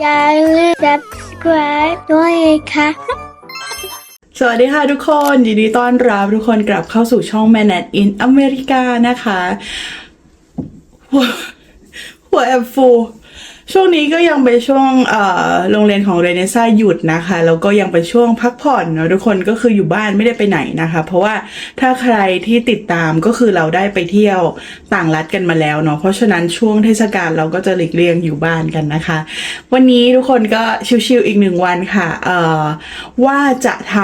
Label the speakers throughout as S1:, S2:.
S1: อย่าลืม subscribe ด้วยค่ะ
S2: สวัสดีค่ะทุกคนยินดีต้อนรับทุกคนกลับเข้าสู่ช่อง m a n a t in อเมริกานะคะหัวหัวแอบฟู ช่วงนี้ก็ยังเป็นช่วงโรงเรียนของเรเนซ่าหยุดนะคะแล้วก็ยังเป็นช่วงพักผ่อนเนาะทุกคนก็คืออยู่บ้านไม่ได้ไปไหนนะคะ เพราะว่าถ้าใครที่ติดตามก็คือเราได้ไปเที่ยวต่างรัฐกันมาแล้วเนาะเพราะฉะนั้นช่วงเทศกาลเราก็จะหลีกเลี่ยงอยู่บ้านกันนะคะ วันนี้ทุกคนก็ชิวๆอีกหนึ่งวันค่ะว่าจะท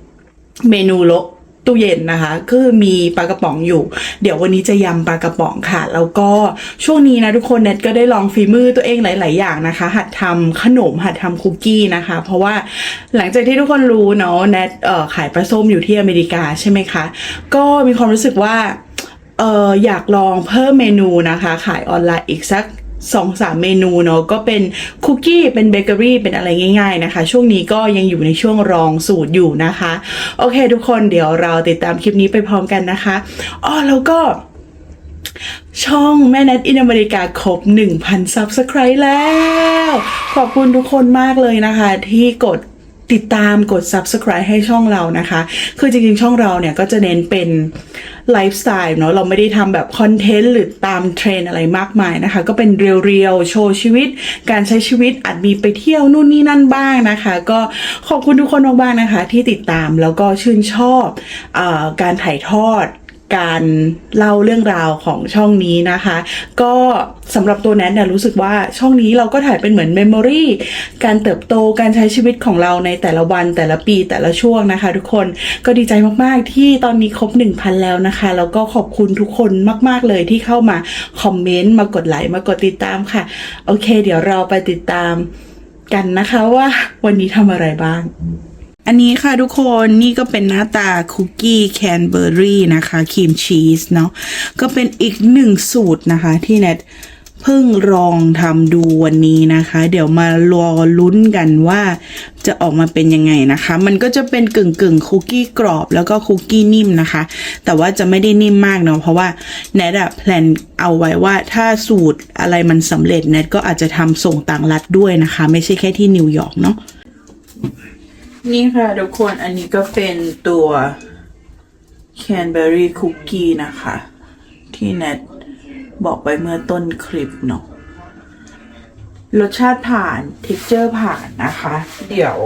S2: ำเมนูลก ตู้เย็นนะคะคือมีปลากระป๋องอยู่ เดี๋ยววันนี้จะยำปลากระป๋องค่ะ แล้วก็ช่วงนี้นะทุกคนเน็ตก็ได้ลองฝีมือตัวเองหลาย ๆ อย่างนะคะ หัดทำขนมหัดทำคุกกี้นะคะ เพราะว่าหลังจากที่ทุกคนรู้เนาะเน็ตเอ่อขายปลาส้มอยู่ที่อเมริกาใช่ไหมคะ ก็มีความรู้สึกว่าเอออยากลองเพิ่มเมนูนะคะ ขายออนไลน์อีกสัก สองสามเมนูเนาะก็เป็นคุกกี้เป็นเบเกอรี่เป็นอะไรง่าย ๆนะคะ ช่วงนี้ก็ยังอยู่ในช่วงรองสูตรอยู่นะคะ โอเคทุกคนเดี๋ยวเราติดตามคลิปนี้ไปพร้อมกันนะคะอ๋อแล้วก็ช่องแม่แนทอินอเมริกาครบ 1,000 Subscribe แล้ว ขอบคุณทุกคนมากเลยนะคะ ที่กด ติดตามกด Subscribe ให้ช่องเรานะคะ คือจริงๆ ช่องเราเนี่ยก็จะเน้นเป็นไลฟ์สไตล์เนาะเราไม่ได้ทำแบบคอนเทนต์หรือตามเทรนอะไรมากมายนะคะ ก็เป็นเรียวๆ โชว์ชีวิต การใช้ชีวิตอาจมีไปเที่ยวนู่นนี่นั่นบ้างนะคะ ก็ขอบคุณทุกคนมากๆนะคะ ที่ติดตามแล้วก็ชื่นชอบอการถ่ายทอด การเล่าเรื่องราวของช่องนี้นะคะ ก็สำหรับตัวแนทเนี่ยรู้สึกว่าช่องนี้เราก็ถ่ายเป็นเหมือนเมมโมรีการเติบโตการใช้ชีวิตของเราในแต่ละวันแต่ละปีแต่ละช่วงนะคะ ทุกคนก็ดีใจมากๆ ที่ตอนนี้ครบ 1,000 แล้วนะคะ แล้วก็ขอบคุณทุกคนมาก ๆ เลยที่เข้ามาคอมเมนต์มากดไลค์มากดติดตามค่ะ โอเค เดี๋ยวเราไปติดตามกันนะคะว่าวันนี้ทำอะไรบ้าง อันนี้ค่ะทุกคนนี่ก็เป็นหน้าตาคุกกี้แคนเบอร์รี่นะคะครีมชีสเนาะก็เป็นอีกหนึ่งสูตรนะคะที่เน็ตเพิ่งลองทำดูวันนี้นะคะ เดี๋ยวมารอลุ้นกันว่าจะออกมาเป็นยังไงนะคะ มันก็จะเป็นกึ่งกึ่งคุกกี้กรอบแล้วก็คุกกี้นิ่มนะคะ แต่ว่าจะไม่ได้นิ่มมากเนาะเพราะว่าเน็ตอะแพลนเอาไว้ว่าถ้าสูตรอะไรมันสำเร็จเน็ตก็อาจจะทำส่งต่างรัฐด้วยนะคะ ไม่ใช่แค่ที่นิวยอร์กเนาะ นี่ค่ะทุกคนอันนี้ก็เป็นตัว Canberry Cookie นะคะ ที่แนทบอกไปเมื่อต้นคลิปเนาะรสชาติผ่านเท็กเจอร์ผ่านนะคะ เดี๋ยว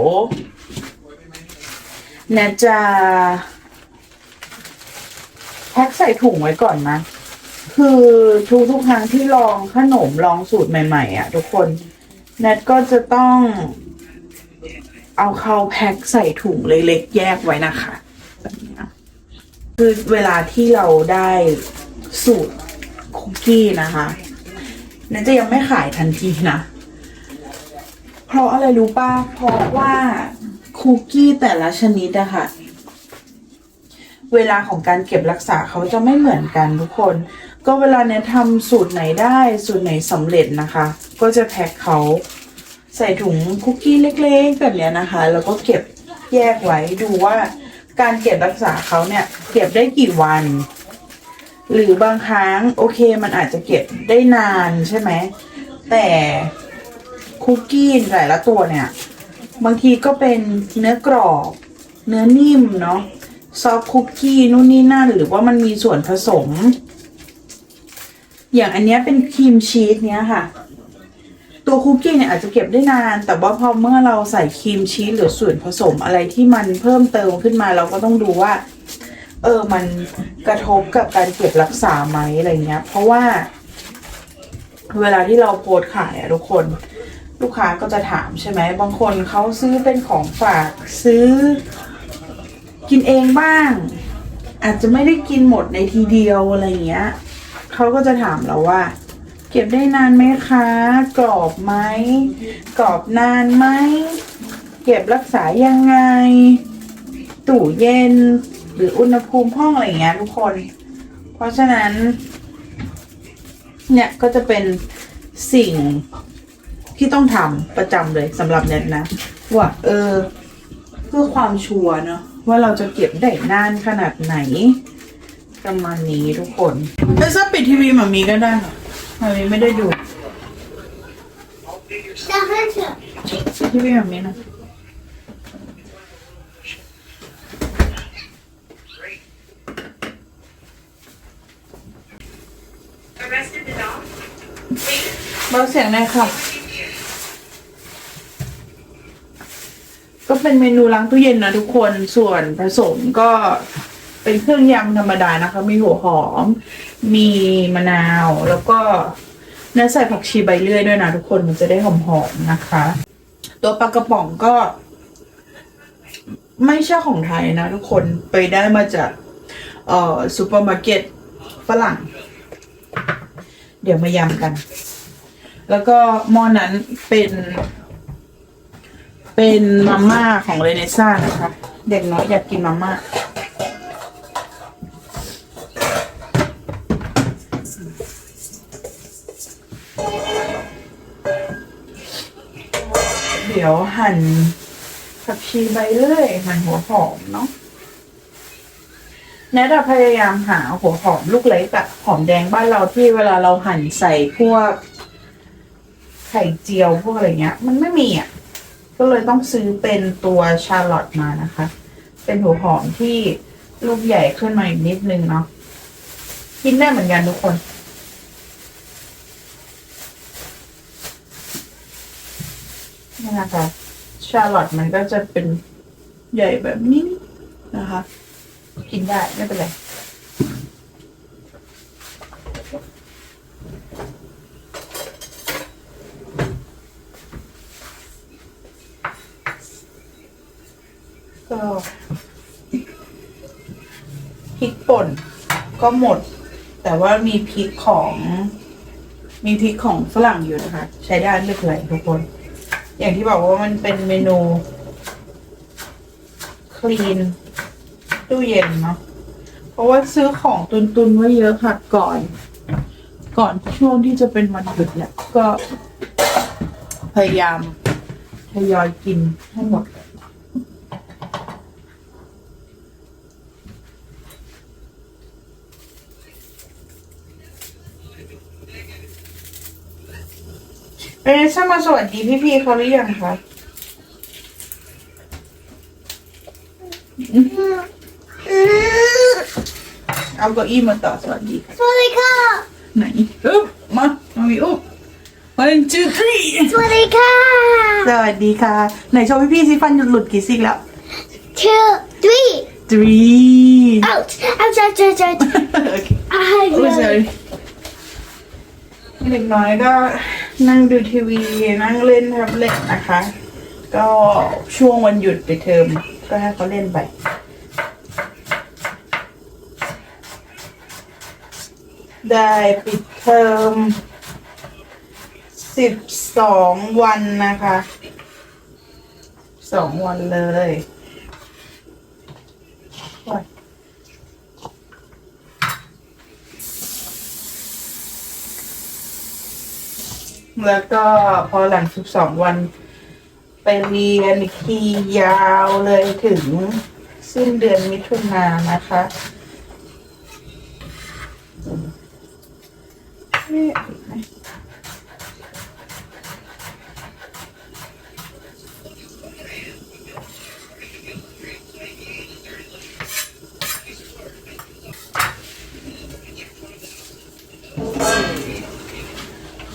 S2: แนทจะแพ็คใส่ถุงไว้ก่อนนะคือทุกทุกๆครั้งที่ลองขนมลองสูตรใหม่ ๆอะ ทุกคนแนทก็จะต้อง เอาเข้าแพ็คใส่ถุงเล็กๆแยกไว้นะคะแบบนี้คือเวลาที่เราได้สูตรคุกกี้นะคะนั่นจะยังไม่ขายทันทีนะ เพราะอะไรรู้ป่ะเพราะว่าคุกกี้แต่ละชนิดอะค่ะเวลาของการเก็บรักษาเขาจะไม่เหมือนกันทุกคน ก็เวลาเนี่ยทำสูตรไหนได้สูตรไหนสำเร็จนะคะ ก็จะแพ็คเขา ใส่ถุงคุกกี้เล็กๆแบบนี้นะคะ แล้วก็เก็บแยกไว้ดูว่าการเก็บรักษาเขาเนี่ย เก็บได้กี่วัน หรือบางครั้งโอเคมันอาจจะเก็บได้นานใช่ไหม แต่คุกกี้แต่ละตัวเนี่ย บางทีก็เป็นเนื้อกรอบ เนื้อนิ่มเนาะซอฟคุกกี้นู่นนี่นั่น หรือว่ามันมีส่วนผสม อย่างอันนี้เป็นครีมชีสเนี้ยค่ะ ตัวคุกกี้เนี่ยอาจจะเก็บได้นาน แต่ว่าพอเมื่อเราใส่ครีมชีสหรือส่วนผสมอะไรที่มันเพิ่มเติมขึ้นมาเราก็ต้องดูว่า เออมันกระทบกับการเก็บรักษาไหมอะไรเงี้ย เพราะว่า เวลาที่เราโพสขายอะทุกคนลูกค้าก็จะถามใช่ไหมบางคนเขาซื้อเป็นของฝากซื้อ กินเองบ้าง อาจจะไม่ได้กินหมดในทีเดียวอะไรเงี้ยเขาก็จะถามเราว่า ก็บได้นานไหมคะ กรอบไหมกรอบนานไหมเก็บรักษายังไง ตู้เย็น หรืออุณหภูมิห้องอะไรอย่างเงี้ยทุกคน เพราะฉะนั้น เนี่ยก็จะเป็นสิ่งที่ต้องทำประจำเลยสำหรับเน็ตนะว่าเออ เพื่อความชัวร์เนาะว่าเราจะเก็บได้นานขนาดไหน ประมาณนี้ทุกคนเออซับปิดทีวีมามีก็ได้ มามีไม่ได้ดูที่พี่แบบนี้นะเบาเสียงหน่อยค่ะ ก็เป็นเมนูล้างตู้เย็นนะทุกคนส่วนผสมก็เป็นเครื่องยำธรรมดานะคะ มีหัวหอม มีมะนาวแล้วก็เนื้อใส่ผักชีใบเลื่อยด้วยนะทุกคนมันจะได้หอมๆนะคะ ตัวปลากระป๋องก็ ไม่ใช่ของไทยนะทุกคนไปได้มาจากเอ่อซูเปอร์มาร์เก็ตฝรั่ง เดี๋ยวมายำกัน แล้วก็หม้อนั้นเป็น เป็นมาม่าของเรเนซ่านะคะ เด็กน้อยอยากกินมาม่า ดี๋ยวหั่นผักชีใบเลื่อยหั่นหัวหอมเนาะแนทพยายามหาหัวหอมลูกเล็กอะหอมแดงบ้านเราที่เวลาเราหั่นใส่พวก ไข่เจียวพวกอะไรเงี้ย มันไม่มีอะก็เลยต้องซื้อเป็นตัวชาร์ลอตมานะคะ เป็นหัวหอมที่ลูกใหญ่ขึ้นมาอีกนิดนึงเนาะกินได้เหมือนกันทุกคน นะคะชาลอตมันก็จะเป็นใหญ่แบบนี้นะคะ กินได้ไม่เป็นไรก็พริกป่นก็หมด แต่ว่ามีพริกของ มีพริกของฝรั่งอยู่นะคะ ใช้ได้ไม่เป็นไรทุกคน อย่างที่บอกว่ามันเป็นเมนู คลีนตู้เย็นเนาะเพราะว่าซื้อของตุนๆไว้เยอะค่ะก่อน ก่อนช่วงที่จะเป็นวันหยุดเนี่ยก็พยายามทยอยกินให้หมด เรนซ่ามาสวัสดีพี่ๆเขาหรือยังคะเอาเก้าอี้มาต่อสวัสดีค่ะ
S1: สวัสดีค่ะ
S2: ไหนอุ๊บมามามีอุ๊บ one two three
S1: สวัสดีค่ะ
S2: สวัสดีค่ะ ไหนโชว์พี่ๆสิฟันหลุดกี่ซี่แล้ว
S1: two three
S2: three
S1: out out out out out
S2: โอเค
S1: I
S2: โอ้ย sorry เด็กน้อยก็ นั่งดูทีวี นั่งเล่นแท็บเล็ตนะคะ ก็ช่วงวันหยุดไปดเทอมก็ให้เขาเล่นไปได้ปิดเทอมสิบสองวันนะคะสองวันเลยโอ้ย แล้วก็พอหลังสิบสองวัน ไปเรียนอีกทียาวเลยถึงสิ้นเดือนมิถุนายนนะคะเอ๊ะ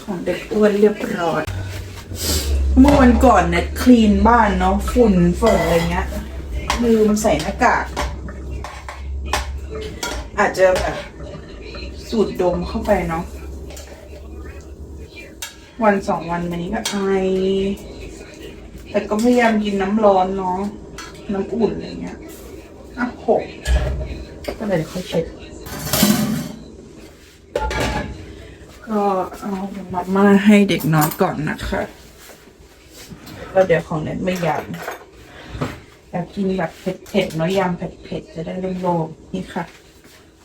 S2: ของ เด็กอ้วนเรียบร้อย เมื่อวันก่อนเนี่ยคลีนบ้านเนาะฝุ่นฝนอะไรเงี้ยมือมันใส่หน้ากาก อาจจะแบบสูดดมเข้าไปเนาะวันสองวันมานี้ก็ไอแต่ก็พยายามกินน้ำร้อนเนาะน้ำอุ่นอะไรเงี้ยอะหกก็เลยค่อยเช็ด ก็เอามาม่าให้เด็กน้อยก่อนนะคะแล้วเดี๋ยวของเน็ตไม่ยำอยากกินแบบเผ็ดๆเน้อยยำเผ็ดๆจะได้โล่งๆนี่ค่ะ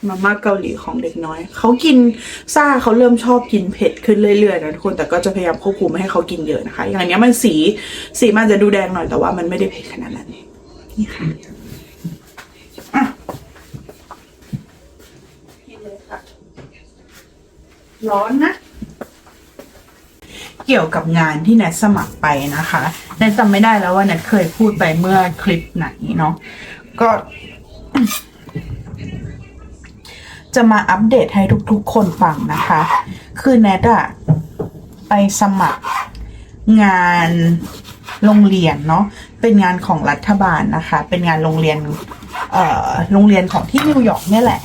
S2: มาม่าเกาหลีของเด็กน้อย เขากินซ่าเขาเริ่มชอบกินเผ็ดขึ้นเรื่อยๆนะทุกคนแต่ก็จะพยายามควบคุมไม่ให้เขากินเยอะนะคะ อย่างนเนี้ยมันสีสีมันจะดูแดงหน่อยแต่ว่ามันไม่ได้เผ็ดขนาดนั้นนี่ค่ะกินเลยค่ะ ร้อนนะ เกี่ยวกับงานที่แนทสมัครไปนะคะแนทจำไม่ได้แล้วว่าแนทเคยพูดไปเมื่อคลิปไหนเนาะก็ จะมาอัปเดตให้ทุกๆคนฟังนะคะ คือแนทอะไปสมัครงานโรงเรียนเนาะเป็นงานของรัฐบาลนะคะ เป็นงานโรงเรียนเอ่อโรงเรียนของที่นิวยอร์กเนี่ยแหละ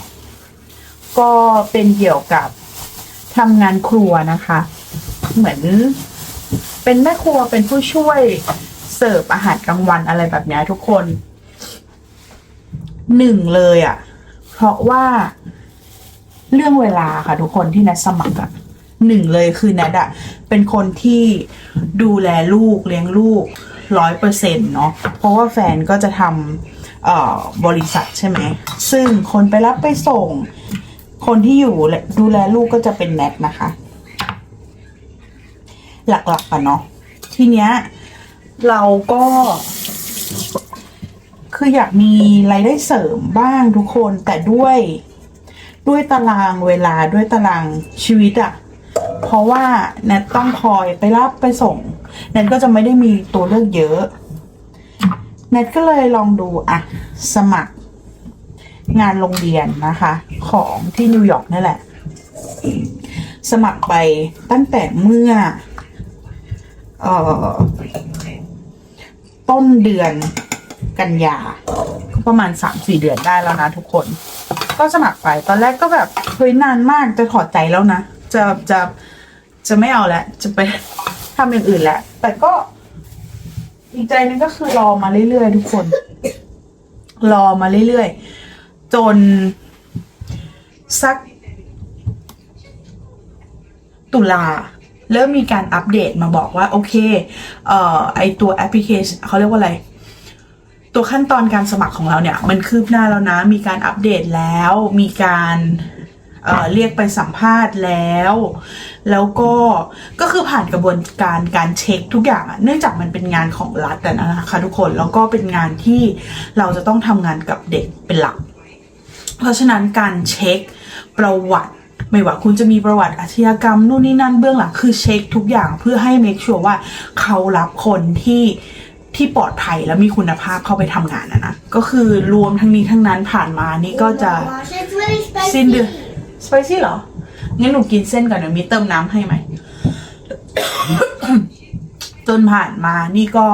S2: ก็เป็นเกี่ยวกับ ทำงานครัวนะคะ เหมือนเป็นแม่ครัวเป็นผู้ช่วยเสิร์ฟอาหารกลางวันอะไรแบบนี้ทุกคน หนึ่งเลยอะ่ะ เพราะว่าเรื่องเวลาค่ะทุกคนที่แนทสมัครอะหนึ่งเลยคือแนทอะเป็นคนที่ดูแลลูกเลี้ยงลูกร้อยเปอร์เซ็นต์เนาะเพราะว่าแฟนก็จะทำบริษัทใช่ไหม ซึ่งคนไปรับไปส่ง คนที่อยู่ดูแลลูกก็จะเป็นแนทนะคะ หลักๆอะเนาะทีเนี้ย เราก็ คืออยากมีรายได้เสริมบ้างทุกคนแต่ด้วยด้วยตารางเวลาด้วยตารางชีวิตอะเพราะว่าแนทต้องคอยไปรับไปส่งแนทก็จะไม่ได้มีตัวเลือกเยอะแนทก็เลยลองดูอะสมัคร งานโรงเรียนนะคะ ของที่นิวยอร์กนี่แหละ สมัครไปตั้งแต่เมื่อออต้นเดือนกันยาประมาณสามสี่เดือนได้แล้วนะทุกคน ก็สมัครไปตอนแรกก็แบบเฮ้ยนานมากจะถอดใจแล้วนะ จะจะจะไม่เอาแล้วจะไปทำอย่างอื่นแล้วแต่ก็อีกใจนึงก็คือรอมาเรื่อยๆทุกคน รอมาเรื่อยๆ จน สัก ตุลาเริ่มมีการอัปเดตมาบอกว่า โอเค เอ่อ ไอตัวแอปพลิเคชันเขาเรียกว่าอะไร ตัวขั้นตอนการสมัครของเราเนี่ย มันคืบหน้าแล้วนะ มีการอัปเดตแล้ว มีการเเรียกไปสัมภาษณ์แล้ว แล้วก็ก็คือผ่านกระบวนการการเช็คทุกอย่างเนื่องจากมันเป็นงานของรัฐอะนะคะทุกคนแล้วก็เป็นงานที่เราจะต้องทำงานกับเด็กเป็นหลัก เพราะฉะนั้นการเช็คประวัติไม่ว่าคุณจะมีประวัติอาชญากรรมนู่นนี่นั่นเบื้องหลังคือเช็คทุกอย่างเพื่อให้ make sure ว่าเขารับคนที่ที่ปลอดภัยและมีคุณภาพเข้าไปทำงานนะนะ ก็คือรวมทั้งนี้ทั้งนั้นผ่านมานี่ก็จะ สิ้นเดือนสไปซี่เหรอ งั้นหนูกินเส้นก่อนเดี๋ยวมีเติมน้ำให้ไหม จนผ่านมานี่ก็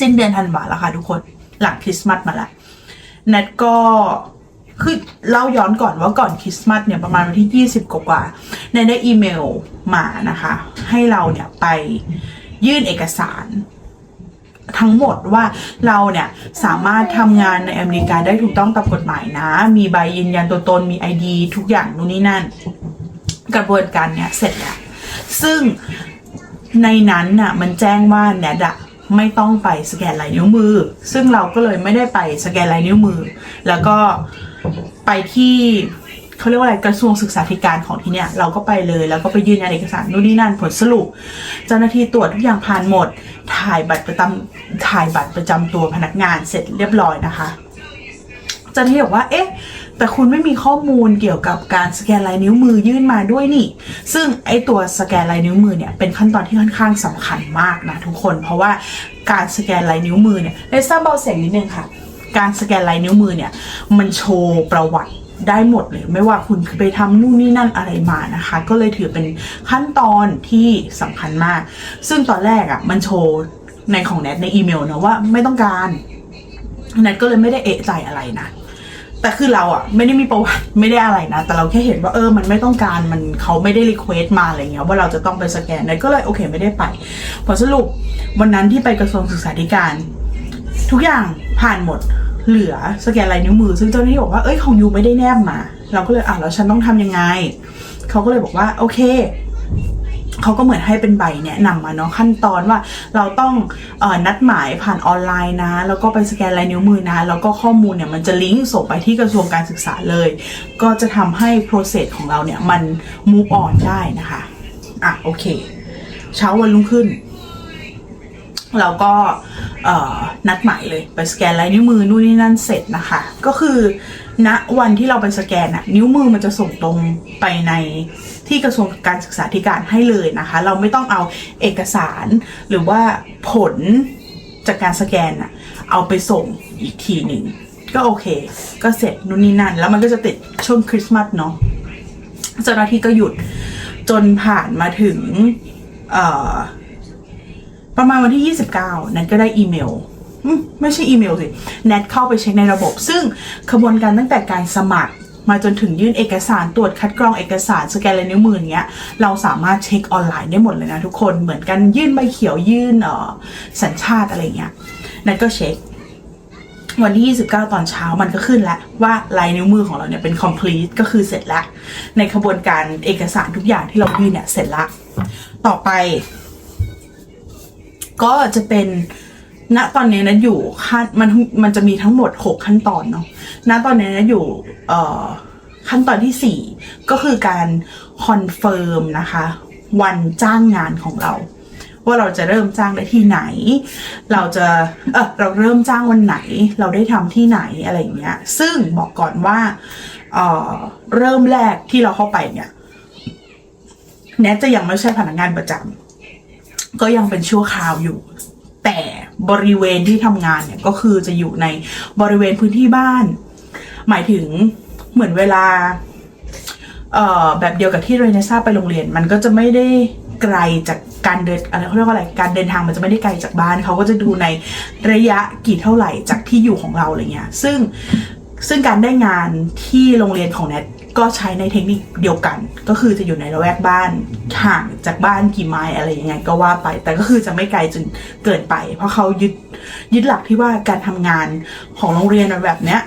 S2: สิ้นเดือนธันวาแล้วค่ะทุกคน หลังคริสต์มาสมาแล้ว นทก็คือเล่าย้อนก่อนว่าก่อนคริสต์มาสเนี่ยประมาณวันที่ 20 กว่าๆแนทได้อีเมลมานะคะ ให้เราเนี่ยไปยื่นเอกสารทั้งหมดว่าเราเนี่ยสามารถทำงานในอเมริกาได้ถูกต้องตามกฎหมายนะ มีใบยืนยันตัวตนมี ID ทุกอย่างนู่นนี่นั่น กระบวนการเนี่ยเสร็จแล้วซึ่งในนั้นน่ะมันแจ้งว่าแนดอะ ไม่ต้องไปสแกนลายนิ้วมือ ซึ่งเราก็เลยไม่ได้ไปสแกนลายนิ้วมือ แล้วก็ไปที่เขาเรียกว่าอะไรกระทรวงศึกษาธิการของที่เนี่ยเราก็ไปเลยแล้วก็ไปยืนยันเอกสารนู่นนี่นั่นผลสรุป เจ้าหน้าที่ตรวจทุกอย่างผ่านหมด ถ่ายบัตรประจำถ่ายบัตรประจำตัวพนักงานเสร็จเรียบร้อยนะคะเจ้าหน้าที่บอกว่าเอ๊ะ แต่คุณไม่มีข้อมูลเกี่ยวกับการสแกนลายนิ้วมือยื่นมาด้วยนี่ ซึ่งไอตัวสแกนลายนิ้วมือเนี่ยเป็นขั้นตอนที่ค่อนข้างสำคัญมากนะทุกคน เพราะว่าการสแกนลายนิ้วมือเนี่ยเลซ่าเบาเสียงนิดนึงค่ะ การสแกนลายนิ้วมือเนี่ยมันโชว์ประวัติได้หมดเลยไม่ว่าคุณไปทำนู่นนี่นั่นอะไรมานะคะ ก็เลยถือเป็นขั้นตอนที่สำคัญมาก ซึ่งตอนแรกอะ่ะมันโชว์ในของแนทในอีเมลนะว่าไม่ต้องการแนทก็เลยไม่ได้เอะใจอะไรนะ แต่คือเราอะไม่ได้มีประวัติไม่ได้อะไรนะ แต่เราแค่เห็นว่าเออมันไม่ต้องการมันเขาไม่ได้รีเควสมาอะไรเงี้ยว่าเราจะต้องไปสแกนแนก็เลยโอเคไม่ได้ไป ผลสรุปวันนั้นที่ไปกระทรวงศึกษาธิการ ทุกอย่างผ่านหมดเหลือสแกนลายนิ้วมือ ซึ่งเจ้าหน้าที่บอกว่าเอ้ยของยูไม่ได้แนบมา เราก็เลยอะแล้วฉันต้องทำยังไงเขาก็เลยบอกว่าโอเค เขาก็เหมือนให้เป็นใบแนะนำมาเนาะขั้นตอนว่าเราต้องออนัดหมายผ่านออนไลน์นะ แล้วก็ไปสแกนลายนิ้วมือนะ แล้วก็ข้อมูลเนี่ยมันจะลิงก์ส่งไปที่กระทรวงการศึกษาเลย ก็จะทำให้ process ของเราเนี่ยมัน move on ได้นะคะอะโอเค เช้าวันรุ่งขึ้น เราก็นัดหมายเลยไปสแกนลายนิ้วมือนู่นนี่นั่นเสร็จนะคะ ก็คือณวันที่เราไปสแกนอะนิ้วมือมันจะส่งตรงไปใน ที่กระทรวงการศึกษาธิการให้เลยนะคะ เราไม่ต้องเอาเอกสารหรือว่าผลจากการสแกนอะเอาไปส่งอีกทีหนึ่งก็โอเค ก็เสร็จนู่นนี่นั่น แล้วมันก็จะติดช่วงคริสต์มาสเนาะเจ้าหน้าที่ก็หยุดจนผ่านมาถึงประมาณวันที่ 29 นัทก็ได้อีเมลไม่ใช่อีเมลสิ แนทเข้าไปเช็คในระบบ ซึ่งขบวนการตั้งแต่การสมัคร มาจนถึงยื่นเอกสารตรวจคัดกรองเอกสารสแกนลายนิ้วมือเงี้ยเราสามารถเช็คออนไลน์ได้หมดเลยนะทุกคนเหมือนกันยื่นใบเขียวยื่นเอ่อสัญชาติอะไรเงี้ยนัทก็เช็ค วันที่ 29 ตอนเช้ามันก็ขึ้นแล้วว่าลายนิ้วมือของเราเนี่ยเป็น complete ก็คือเสร็จแล้ว ในขบวนการเอกสารทุกอย่างที่เรายื่นเนี่ยเสร็จละต่อไป ก็จะเป็น ณตอนนี้นะอยู่ขั้นมันมันจะมีทั้งหมด 6 ขั้นตอนเนาะณตอนนี้นะอยู่เอ่อขั้นตอนที่ 4 ก็คือการคอนเฟิร์มนะคะ วันจ้างงานของเรา ว่าเราจะเริ่มจ้างได้ที่ไหน เราจะเออเราเริ่มจ้างวันไหน เราได้ทำที่ไหนอะไรอย่างเงี้ยซึ่งบอกก่อนว่าเออเริ่มแรกที่เราเข้าไปเนี่ยแนทจะยังไม่ใช่พนักงานประจำก็ยังเป็นชั่วคราวอยู่ แต่บริเวณที่ทำงานเนี่ยก็คือจะอยู่ในบริเวณพื้นที่บ้าน หมายถึงเหมือนเวลาเอ่อแบบเดียวกับที่เรเนซ่าไปโรงเรียน มันก็จะไม่ได้ไกลจากการเดินอะไรเขาเรียกว่าอะไรการเดินทางมันจะไม่ได้ไกลจากบ้านเขาก็จะดูในระยะกี่เท่าไหร่จากที่อยู่ของเราอะไรเงี้ยซึ่งซึ่งการได้งานที่โรงเรียนของแนท ก็ใช้ในเทคนิคเดียวกัน ก็คือจะอยู่ในละแวกบ้านห่างจากบ้านกี่ไมล์อะไรยังไงก็ว่าไป แต่ก็คือจะไม่ไกลจนเกินไป เพราะเขายึดยึดหลักที่ว่าการทำงานของโรงเรียนแบบเนี้ย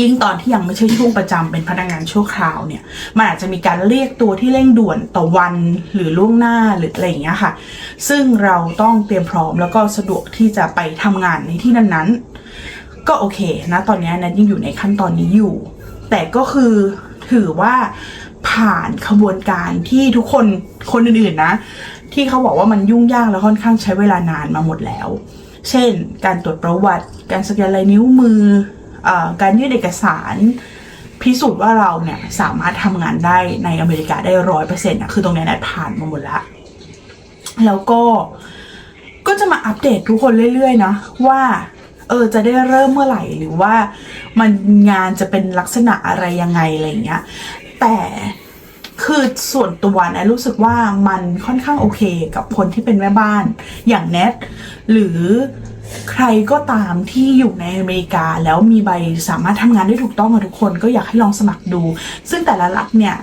S2: ยิ่งตอนที่ยังไม่ใช่ช่วงประจำเป็นพนักงานชั่วคราวเนี่ยมันอาจจะมีการเรียกตัวที่เร่งด่วนต่อวันหรือล่วงหน้าหรืออะไรอย่างเงี้ยค่ะ ซึ่งเราต้องเตรียมพร้อมแล้วก็สะดวกที่จะไปทำงานในที่นั้นๆ ก็โอเคนะตอนนี้นัทยังอยู่ในขั้นตอนนี้อยู่ แต่ก็คือถือว่าผ่านขบวนการที่ทุกคนคนอื่นๆนะ ที่เขาบอกว่ามันยุ่งยากแล้วค่อนข้างใช้เวลานานมาหมดแล้ว เช่น การตรวจประวัติ การสแกนลายนิ้วมืออการยื่นเอกสาร พิสูจน์ว่าเราเนี่ยสามารถทำงานได้ในอเมริกาได้ร้อยเปอร์เซ็นต์นะคือตรงนี้นัดผ่านมาหมดแล้วแล้วก็ก็จะมาอัปเดตทุกคนเรื่อยๆนะว่า เออจะได้เริ่มเมื่อไหร่หรือว่ามันงานจะเป็นลักษณะอะไรยังไงอะไรเงี้ย แต่คือส่วนตัวนะรู้สึกว่ามันค่อนข้างโอเคกับคนที่เป็นแม่บ้านอย่างแนทหรือใครก็ตามที่อยู่ในอเมริกาแล้วมีใบสามารถทำงานได้ถูกต้องกับทุกคนก็อยากให้ลองสมัครดู ซึ่งแต่ละรัฐเนี่ย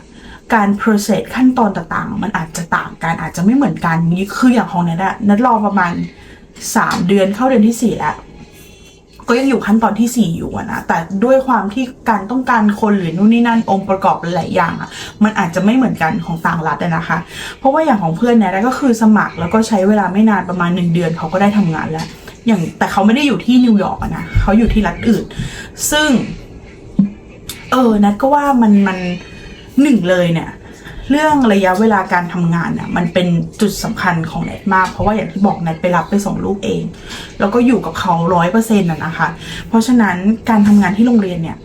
S2: การ process ขั้นตอนต่างๆ มันอาจจะต่างกันอาจจะไม่เหมือนกันนี่คืออย่างของเนทอะนัดรอประมาณ 3 เดือนเข้าเดือนที่ 4 แล้ว ก็ยังอยู่ขั้นตอนที่ 4 อยู่อะนะแต่ด้วยความที่การต้องการคนหรือนู่นนี่นั่นองค์ประกอบหลายอย่างอะมันอาจจะไม่เหมือนกันของต่างรัฐนะคะ เพราะว่าอย่างของเพื่อนเนี่ยก็คือสมัครแล้วก็ใช้เวลาไม่นานประมาณ 1 เดือนเขาก็ได้ทำงานแล้ว อย่างแต่เขาไม่ได้อยู่ที่นิวยอร์กนะเขาอยู่ที่รัฐอื่น ซึ่ง เออนัดก็ว่ามันมันหนึ่งเลยเนี่ย เรื่องระยะเวลาการทำงานน่ะมันเป็นจุดสำคัญของแนทมาก เพราะว่าอย่างที่บอกแนทไปรับไปส่งลูกเอง แล้วก็อยู่กับเขาร้อยเปอร์เซ็นต์นะคะ เพราะฉะนั้นการทำงานที่โรงเรียนเนี่ย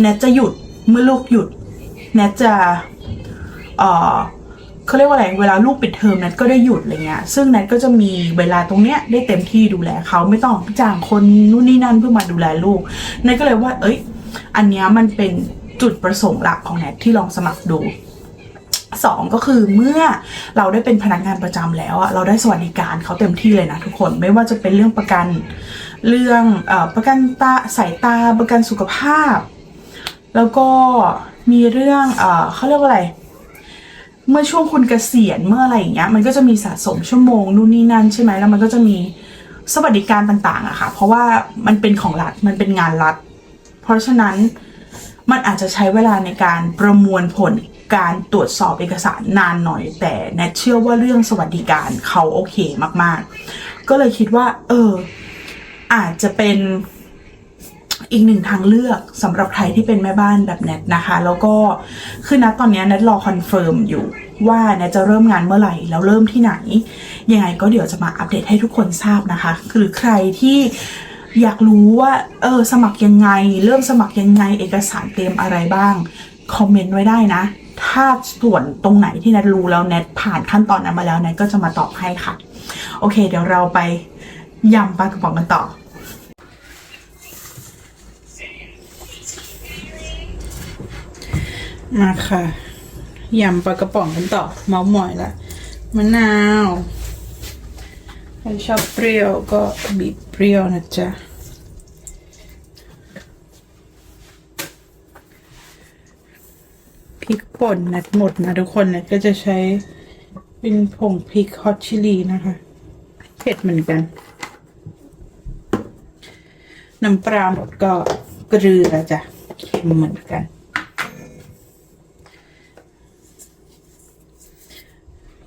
S2: แนทจะหยุดเมื่อลูกหยุดแนทจะเออเขาเรียกว่าอะไร เวลาลูกปิดเทอมแนทก็ได้หยุดอะไรเงี้ย ซึ่งแนทก็จะมีเวลาตรงเนี้ยได้เต็มที่ดูแลเขาไม่ต้องจ้างคนนู่นนี่นั่นเพื่อมาดูแลลูกแนทก็เลยว่า เอ้ย อันเนี้ยมันเป็นจุดประสงค์หลักของแนทที่ลองสมัครดู สองก็คือเมื่อเราได้เป็นพนักงานประจำแล้วอะเราได้สวัสดิการเขาเต็มที่เลยนะทุกคนไม่ว่าจะเป็นเรื่องประกันเรื่องอประกันตาสายตาประกันสุขภาพ แล้วก็มีเรื่องเออเขาเรียกว่าอะไร เมื่อช่วงคุณเกษียณเมื่ออะไรอย่างเงี้ยมันก็จะมีสะสมชั่วโมงนู่นนี่นั่นใช่ไหมแล้วมันก็จะมีสวัสดิการต่างๆอะค่ะ เพราะว่ามันเป็นของรัฐมันเป็นงานรัฐ เพราะฉะนั้นมันอาจจะใช้เวลาในการประมวลผล การตรวจสอบเอกสารนานหน่อย แต่แนทเชื่อว่าเรื่องสวัสดิการเขาโอเคมาก ๆ ก็เลยคิดว่า เออ อาจจะเป็นอีกหนึ่งทางเลือกสำหรับใครที่เป็นแม่บ้านแบบแนทนะคะ แล้วก็คือนัดตอนนี้แนทรอคอนเฟิร์มอยู่ว่าเนี่ยจะเริ่มงานเมื่อไหร่ แล้วเริ่มที่ไหน ยังไงก็เดี๋ยวจะมาอัปเดตให้ทุกคนทราบนะคะหรือใครที่อยากรู้ว่า เออ สมัครยังไง เริ่มสมัครยังไงเอกสารเตรียมอะไรบ้าง คอมเมนต์ไว้ได้นะ ถ้าส่วนตรงไหนที่แนทรู้แล้วแนทผ่านขั้นตอนนั้นมาแล้วแนทก็จะมาตอบให้ค่ะ โอเค เดี๋ยวเราไปยำปลากระป๋องกันต่อ มาค่ะยำปลากระป๋องกันต่อเมาส์มอยละมะนาวใครชอบเปรี้ยวก็บีบเปรี้ยวนะจ๊ะ ริกป่นนัดหมดนะทุกคนนะก็จะใช้เป็นผงพริกฮอตชิลีนะคะ เผ็ดเหมือนกัน น้ำปลาหมดก็เกลือจ้ะเค็มเหมือนกัน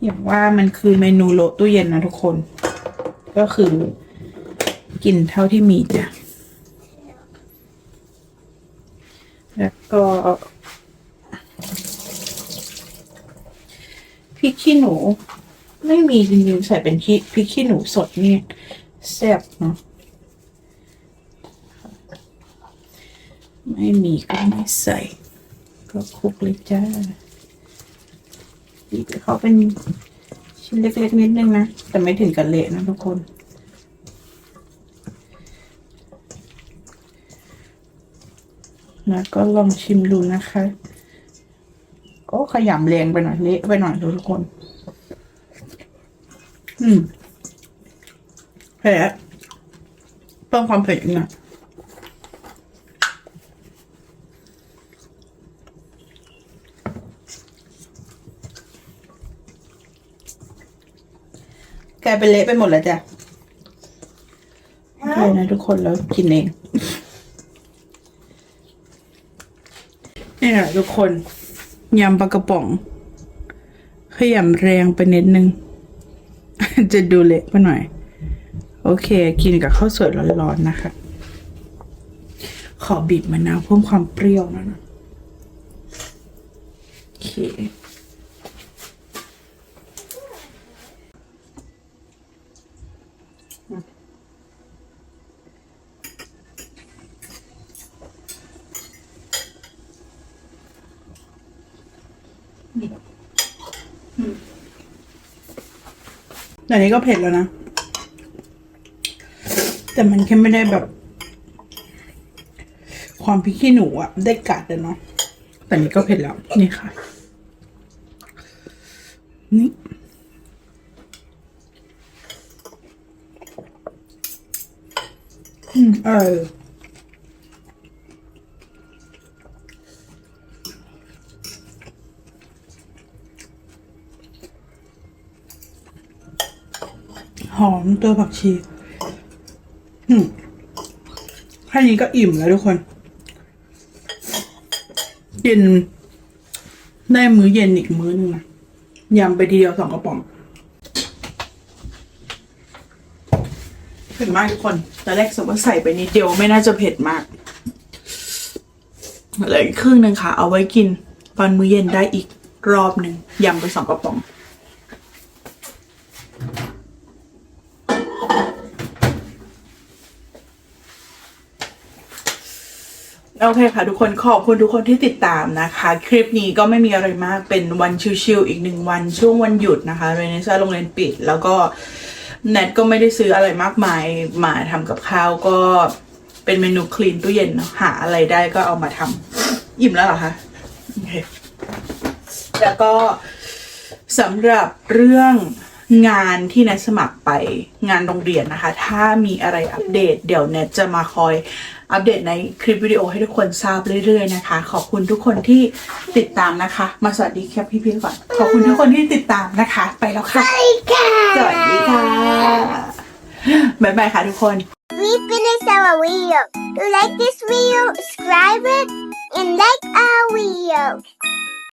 S2: อย่างว่ามันคือเมนูโลตู้เย็นนะทุกคน ก็คือกินเท่าที่มีจ้ะ แล้วก็ พริกขี้หนู ไม่มีจริงๆใส่เป็นพริกพริกขี้หนูสดเนี่ยแซ่บเนาะไม่มีก็ไม่ใส่ ก็คลุกเลยจ้าบีเขาเป็นชิ้นเล็กๆนิดนึงนะ แต่ไม่ถึงกับเละนะทุกคนแล้วก็ลองชิมดูนะคะ ก็ขยำแรงไปหน่อยเละไปหน่อยดูทุกคน อืมเผ็ดเพิ่มความเผ็ดอีกหน่อยกลายเป็นเละไปหมดแล้วจ้ะโอเคนะทุกคนแล้วกินเอง นี่แหละทุกคน ยำปลากระป๋อง ขยำแรงไปนิดนึง จะดูเละไปหน่อย โอเค กินกับข้าวสวยร้อนๆนะคะ ขอบีบมะนาวเพิ่มความเปรี้ยวนะโอเค แต่นี้ก็เผ็ดแล้วนะ แต่มันแค่ไม่ได้แบบ ความพริกขี้หนูอะได้กัดเลยเนาะแต่นี้ก็เผ็ดแล้ว นี่ค่ะ นี่อืมเออ อมตัวผักชีแค่นี้ก็อิ่มแล้วทุกคน กิน ได้มื้อเย็นอีกมื้อนึงนะยำไปทีเดียวสองกระป๋องเผ็ดมากทุกคนตอนแรกสมมติใส่ไปนิดเดียวไม่น่าจะเผ็ดมากเหลืออีกครึ่งหนึ่งค่ะ เอาไว้กินตอนมื้อเย็นได้อีกรอบหนึ่งยำไปสองกระป๋อง โอเคค่ะทุกคนขอบคุณทุกคนที่ติดตามนะคะ คลิปนี้ก็ไม่มีอะไรมากเป็นวันชิลๆอีกหนึ่งวันช่วงวันหยุดนะคะเรเนซ่าโรงเรียนปิด แล้วก็แนทก็ไม่ได้ซื้ออะไรมากมายมาทำกับข้าวก็เป็นเมนูคลีนตู้เย็นเนอะหาอะไรได้ก็เอามาทำอิ่มแล้วเหรอคะโอเคแล้วก็สำหรับเรื่องงานที่แนทสมัครไปงานโรงเรียนนะคะ ถ้ามีอะไรอัปเดต เดี๋ยวแนทจะมาคอย อัปเดตในคลิปวิดีโอให้ทุกคนทราบเรื่อยๆนะคะ ขอบคุณทุกคนที่ติดตามนะคะ มาสวัสดีครับพี่ๆก่อน ขอบคุณทุกคนที่ติดตามนะคะ ไปแล้วค่ะ สวัสดีค่ะบ๊ายบายค่ะทุกคน
S1: We finished our video. Do you like this video? Subscribe it and like our video.